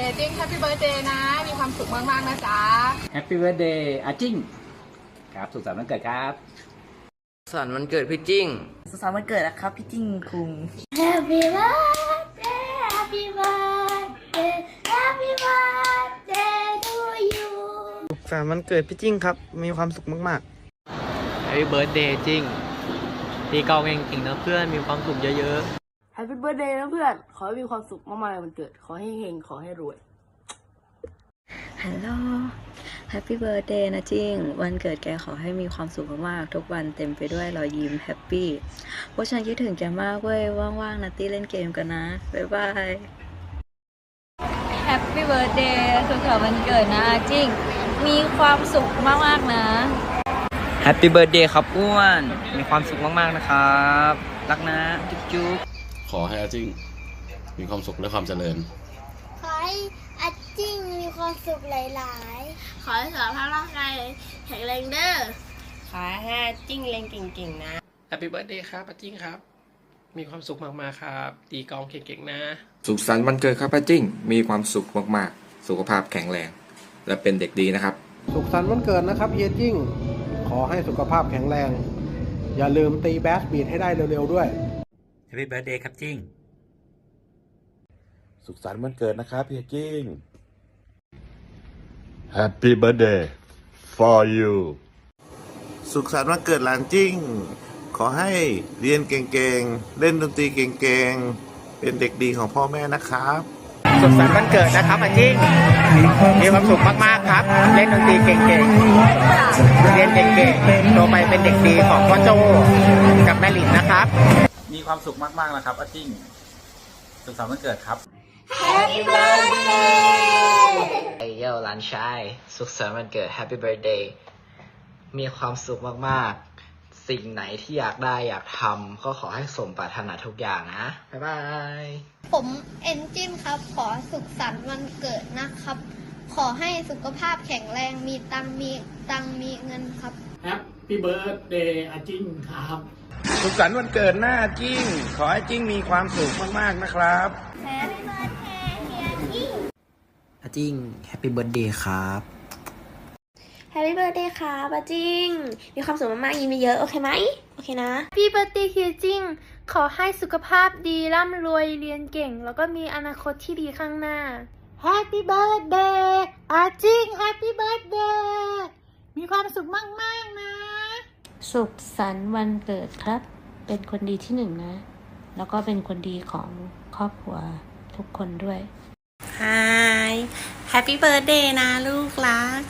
เดย์จิ้งแฮปปี้เบิร์ดเดย์นะ มีความสุขมากๆนะจ๊ะแฮปปี้เบิร์ดเดย์อาจิ้งครับสุขสันต์วันเกิดครับสันต์วันเกิดพี่จิ้งสุขสันต์วันเกิดนะครับพี่จิ้งคุง Happy birthday, happy birthday, happy birthday to you. สามวันเกิดพี่จิ้งครับ มีความสุขมาก Happy Birthday จิ้งตีกลองเก่งๆนะเพื่อนมีความสุขเยอะ Happy birthday นะเพื่อน ขอให้มีความสุขมากๆในวันเกิด ขอให้เฮง ขอให้รวย ฮัลโหล แฮปปี้เบิร์ดเดย์นะจิง วันเกิดแกขอให้มีความสุขมากๆ ทุกวันเต็มไปด้วยรอยยิ้มแฮปปี้พวกฉันคิดถึงแกมากเว้ย ว่างๆนะตี้เล่นเกมกันนะ บ๊ายบาย แฮปปี้เบิร์ดเดย์สุขสันต์วันเกิดนะจิ้งมีความสุขมากๆนะๆ Happy Birthday ครับอ้วน มีความสุขมากๆนะครับ รักนะ จุ๊บจุ๊บ ขอให้อาจิ้งมีความสุขและความเจริญ ขอให้อาจิ้งมีความสุขหลายๆ ขอให้สุขภาพร่างกายแข็งแรงเด้อ ขอให้จิ้งเล่นเก่งๆ นะแฮปปี้เบิร์ดเดย์ครับป้าจิ้งครับ มีความสุขมากๆครับ ตีกลองเก่งๆ นะ สุขสันต์วันเกิดครับป้าจิ้ง มีความสุขมากๆ สุขภาพแข็งแรง และเป็นเด็กดีนะครับ สุขสันต์วันเกิดนะครับเฮียจิ้ง ขอให้สุขภาพแข็งแรง อย่าลืมตีแบสบีดให้ได้เร็วๆด้วย แฮปปี้เบิร์ดเดย์ครับจิ้ง สุขสันต์วันเกิดนะครับเฮียจิ้ง Happy birthday for you สุขสันต์วันเกิดหลานจิ้ง ขอให้เรียนเก่งๆ เล่นดนตรีเก่งๆ เป็นเด็กดีของพ่อแม่นะครับๆสุขสันต์วันเกิดนะครับอาจิ้งมีความสุขมากๆครับ เล่นดนตรีเก่งๆ เรียนเก่งๆ โตไปเป็นเด็กดีของพ่อโจกับแม่หลินนะครับ มีความสุขมากๆนะครับอาจิ้งสุขสันต์วันเกิดครับ Happy birthday ไอเยลหลานชาย สุขสันต์วันเกิด Happy Birthday มีความสุขมากๆ สิ่งไหนที่อยากได้อยากทำก็ขอให้สมปรารถนาทุกอย่างนะ บ๊ายบาย ผมเอนจินครับ ขอสุขสันต์วันเกิดนะครับ ขอให้สุขภาพแข็งแรงมีตังค์มีตังค์มีเงินครับแฮปปี้เบิร์ดเดย์อาจิ้งครับ สุขสันต์วันเกิดหน้าจิ้ง ขอให้จิ้งมีความสุขมากๆนะครับ Happy birthday เฮียจิ้งอาจิ้ง Happy Birthday ครับ Happy birthday ค่ะป้าจิ้ง มีความสุขมากๆยิ้มเยอะๆโอเคไหมโอเคนะ Happy birthday เฮียจิ้ง ขอให้สุขภาพดีร่ำรวยเรียนเก่ง แล้วก็มีอนาคตที่ดีข้างหน้า Happy birthday อาจิ้ง Happy birthday มีความสุขมากๆนะ สุขสันต์วันเกิดครับ เป็นคนดีที่หนึ่งนะ แล้วก็เป็นคนดีของครอบครัวทุกคนด้วย Hi Happy birthday นะลูกรัก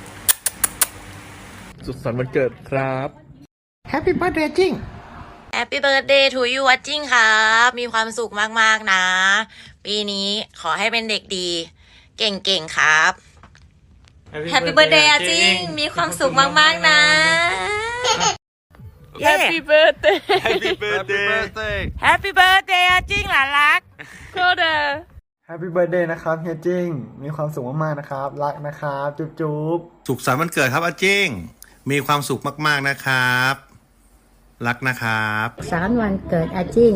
สุขสันต์วันเกิดครับ Happy birthday จิ้ง Happy birthday to you วัดจิ้งครับ มีความสุขมากๆนะ ปีนี้ขอให้เป็นเด็กดี เก่งๆครับ Happy birthday อาจิ้งมีความสุขมากๆนะ Happy birthday Happy birthday Happy birthday อาจิ้งหลานรัก Happy birthday นะครับเฮียจิ้ง มีความสุขมากๆนะครับ รักนะครับ จุ๊บๆสุขสันต์วันเกิดครับอาจิ้ง มีความสุขมากๆนะครับ รักนะครับสารวันเกิดอาจิ้ง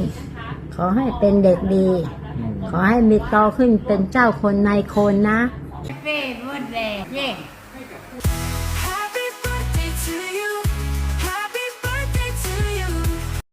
ขอให้เป็นเด็กดี ขอให้มีโตขึ้นเป็นเจ้าคนนายคนนะ Happy birthday เย่